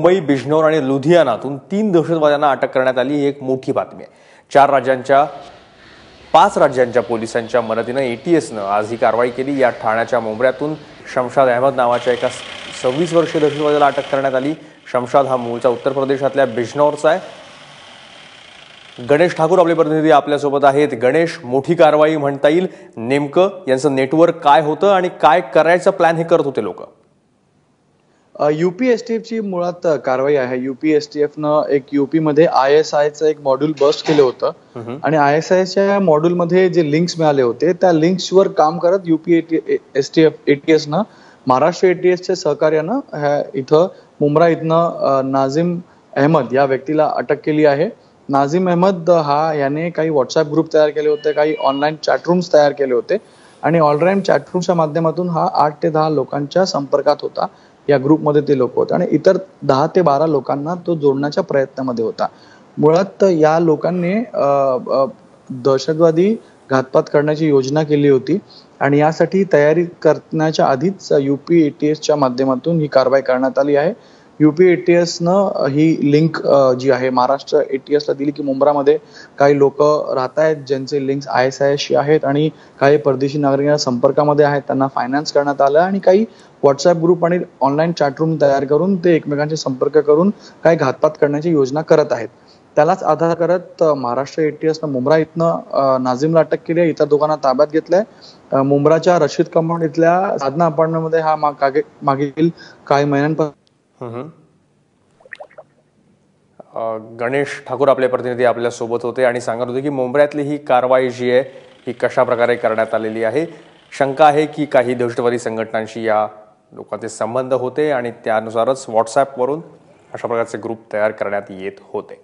मुंबई बिजनौर आणि लुधियानातून तीन दहशतवाद्यांना अटक करण्यात आली ही एक मोठी बातमी आहे. चार राज्यांच्या पाच राज्यांच्या पोलिसांच्या मदतीनं एटीएसनं आज ही कारवाई केली. या ठाण्याच्या मुंबऱ्यातून शमशाद अहमद नावाच्या एका सव्वीस वर्षीय दहशतवाद्याला अटक करण्यात आली. शमशाद हा मूळचा उत्तर प्रदेशातल्या बिजनौरचा आहे. गणेश ठाकूर आपले प्रतिनिधी आपल्यासोबत आहेत. गणेश मोठी कारवाई म्हणता येईल. नेमकं यांचं नेटवर्क काय होतं आणि काय करायचं प्लॅन हे करत होते लोक. युपीएसटीएफ ची मुळात कारवाई आहे. युपीएसटीएफ न एक युपी मध्ये आय एस आयचं एक मॉड्यूल बस्ट केलं होतं. आणि आय एस आयच्या मॉड्यूल मध्ये जे लिंक्स मिळाले होते त्या लिंक्सवर काम करत युपी एसटीएफ एटीएस न महाराष्ट्र एटीएसच्या सहकार्यानं इथं मुंब्रा इथनं नाझिम अहमद या व्यक्तीला अटक केली आहे. नाझिम अहमद हा याने काही व्हॉट्सअप ग्रुप तयार केले होते काही ऑनलाईन चॅटरूम्स तयार केले होते. आणि ऑनलाईन चॅटरूमच्या माध्यमातून हा आठ ते दहा लोकांच्या संपर्कात होता. या ग्रुपमध्ये ते लोक होते. आणि इतर दहा ते बारा लोकांना तो जोडण्याच्या प्रयत्नामध्ये होता. मुळात या लोकांनी दहशतवादी घातपात करण्याची योजना केली होती. आणि यासाठी तयारी करण्याच्या आधीच युपी एटीएसच्या माध्यमातून ही कारवाई करण्यात आली आहे. युपी एटीएसनं ही लिंक जी आहे महाराष्ट्र एटीएसला दिली की मुंब्रामध्ये काही लोक राहत आहेत ज्यांचे लिंक्स आय एस आय एसशी आहेत आणि काही परदेशी नागरिकांच्या संपर्कामध्ये आहेत. त्यांना फायनान्स करण्यात आलं आणि काही व्हॉट्सअप ग्रुप आणि ऑनलाईन चॅटरूम तयार करून ते एकमेकांचे संपर्क करून काही घातपात करण्याची योजना करत आहेत. त्यालाच आधार करत महाराष्ट्र एटीएसनं मुंब्रा इथनं नाझीमला अटक केली आहे. इतर दोघांना ताब्यात घेतलंय. मुंब्राच्या रशीद कंपाऊंड इथल्या साधना अपार्टमेंटमध्ये हा मागील काही महिन्यांपासून गणेश ठाकूर आपले प्रतिनिधी आपल्यासोबत होते आणि सांगत होते की मुंबईतली ही कारवाई जी आहे ही कशा प्रकारे करण्यात आलेली आहे? शंका आहे की काही दहशतवादी संघटनांशी या लोकांचे संबंध होते आणि त्यानुसारच व्हॉट्सॲपवरून अशा प्रकारचे ग्रुप तयार करण्यात येत होते.